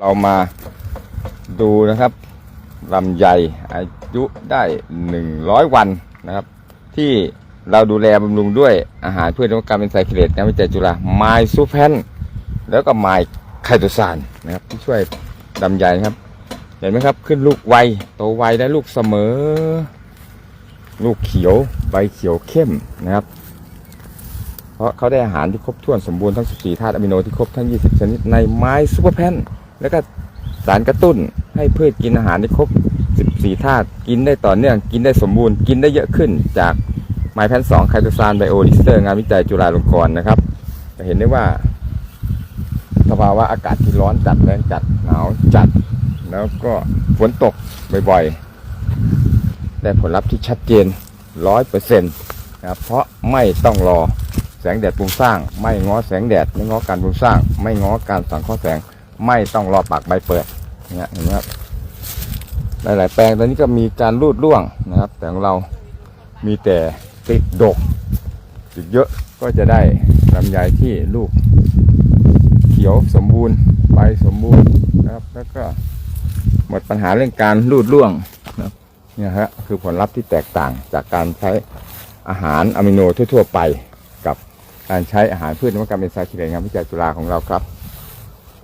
เรามาดูนะครับลำไยอายุได้ 100 วันนะครับ ที่เราดูแลบำรุงด้วยอาหารเพื่อนวัตกรรมเป็นไซเคเลตงานวิจัยจุฬาไมซูแพนแล้วก็ไมไคโตซานนะครับ ที่ช่วยลำไยครับ เห็นไหมครับ ขึ้นลูกไวโตไวได้ลูกเสมอ ลูกเขียวใบเขียวเข้มนะครับ เพราะเขาได้อาหารที่ครบถ้วนสมบูรณ์ทั้ง 14 ธาตุอะมิโนที่ครบทั้ง 20 ชนิดในไม้ซูเปอร์แพน แล้วก็สารกระตุ้นให้พืชกินอาหารที่ครบ 14 ธาตุ กินได้ต่อเนื่อง กินได้สมบูรณ์ กินได้เยอะขึ้นจากไมแพน2ไคโตซานไบโอดิสเตอร์งานวิจัยจุฬาลงกรณ์นะครับ จะเห็นได้ว่าสภาวะอากาศที่ร้อนจัดแรงจัดหนาวจัด แล้วก็ฝนตกบ่อยๆ ได้ผลลัพธ์ที่ชัดเจน 100%นะครับ เพราะไม่ต้องรอแสงแดดปรุงสร้าง ไม่ง้อแสงแดด ไม่ง้อการปรุงสร้าง ไม่ง้อการสังเคราะห์แสง ไม่ต้องรอปากใบเปิดเนี่ยเห็นไหมครับหลายๆแปลงตอนนี้ก็มีการรูดร่วงนะครับ แต่ของเรามีแต่ติดดกติดเยอะก็จะได้ลำไยที่ลูกเขียวสมบูรณ์ใบสมบูรณ์นะครับ แล้วก็หมดปัญหาเรื่องการรูดร่วงนะครับเนี่ยฮะคือผลลัพธ์ที่แตกต่างจากการใช้อาหารอะมิโนทั่ว ๆ ไป กับการใช้อาหารพืชนวัตกรรมเป็นไซคิเลนงานวิจัยจุฬาของเราครับ